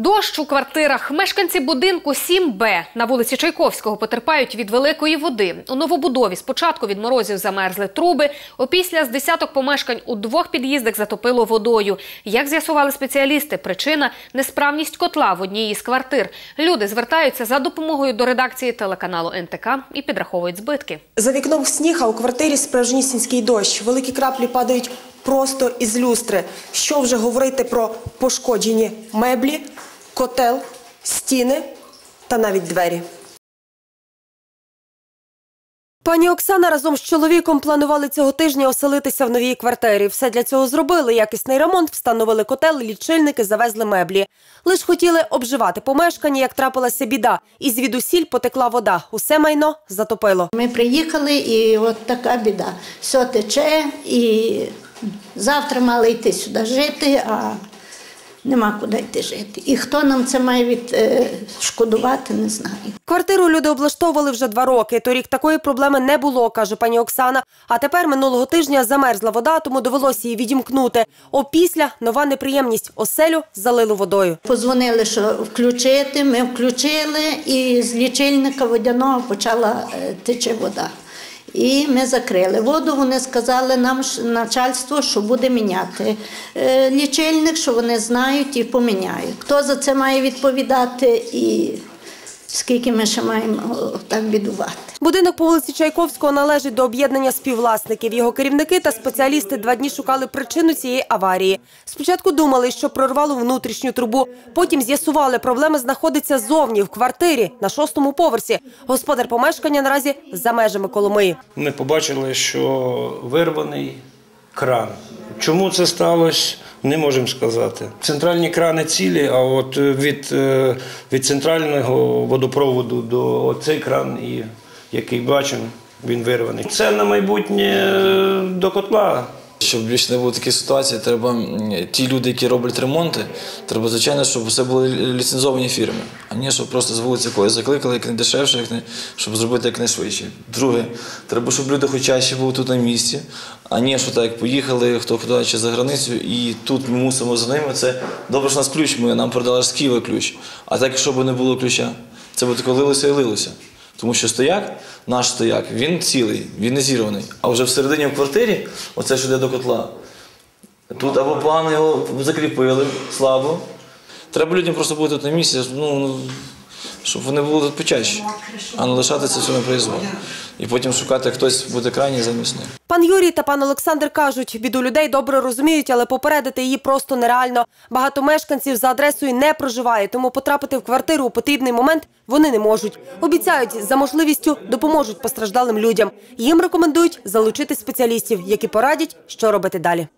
Дощ у квартирах. Мешканці будинку 7Б на вулиці Чайковського потерпають від великої води. У новобудові спочатку від морозів замерзли труби, опісля з десяток помешкань у двох під'їздах затопило водою. Як з'ясували спеціалісти, причина – несправність котла в одній із квартир. Люди звертаються за допомогою до редакції телеканалу НТК і підраховують збитки. За вікном сніг, а у квартирі справжнісінький дощ. Великі краплі падають просто із люстри. Що вже говорити про пошкоджені меблі, котел, стіни та навіть двері. Пані Оксана разом з чоловіком планували цього тижня оселитися в новій квартирі. Все для цього зробили. Якісний ремонт, встановили котел, лічильники, завезли меблі. Лиш хотіли обживати помешкання, як трапилася біда. І звідусіль потекла вода. Усе майно затопило. Ми приїхали, і от така біда. Все тече, і завтра мали йти сюди жити, а нема куди йти жити. І хто нам це має відшкодувати, не знаю. Квартиру люди облаштовували вже два роки. Торік такої проблеми не було, каже пані Оксана. А тепер минулого тижня замерзла вода, тому довелося її відімкнути. Опісля нова неприємність оселю залило водою. Позвонили, що включити, ми включили, і з лічильника водяного почала е, тече вода. І ми закрили воду. Вони сказали нам начальство, що буде міняти е, лічильник, що вони знають і поміняють. Хто за це має відповідати і скільки ми ще маємо так бідувати. Будинок по вулиці Чайковського належить до об'єднання співвласників. Його керівники та спеціалісти два дні шукали причину цієї аварії. Спочатку думали, що прорвало внутрішню трубу. Потім з'ясували, проблема знаходиться зовні в квартирі на шостому поверсі. Господар помешкання наразі за межами Коломиї. Ми побачили, що вирваний кран. Чому це сталося, не можемо сказати. Центральні крани цілі, а от від, е, від центрального водопроводу до цей кран, і, який бачимо, він вирваний. Це на майбутнє е, до котла. Щоб більше не було таких ситуацій, треба ті люди, які роблять ремонти, треба, звичайно, щоб це були ліцензовані фірми, а не щоб просто з вулиці когось закликали, як не дешевше, як не, щоб зробити якнайшвидше. Друге, треба, щоб люди хоч чаще були тут на місці, а не що так, поїхали, хто куди чи за границю, і тут ми мусимо за ними. Це добре, що нас ключ, ми нам продали з Києва ключ. А так, якщо б не було ключа, це б тако лилося і лилося. Тому що стояк, наш стояк, він цілий, він не зірваний. А вже всередині в квартирі, оце що йде до котла. Тут або погано його закріпили слабо. Треба людям просто бути на місці, ну, щоб вони були тут почаще, а не лишати це все. І потім шукати хтось буде крайній замість них. Пан Юрій та пан Олександр кажуть, біду людей добре розуміють, але попередити її просто нереально. Багато мешканців за адресою не проживає, тому потрапити в квартиру у потрібний момент вони не можуть. Обіцяють, за можливістю допоможуть постраждалим людям. Їм рекомендують залучити спеціалістів, які порадять, що робити далі.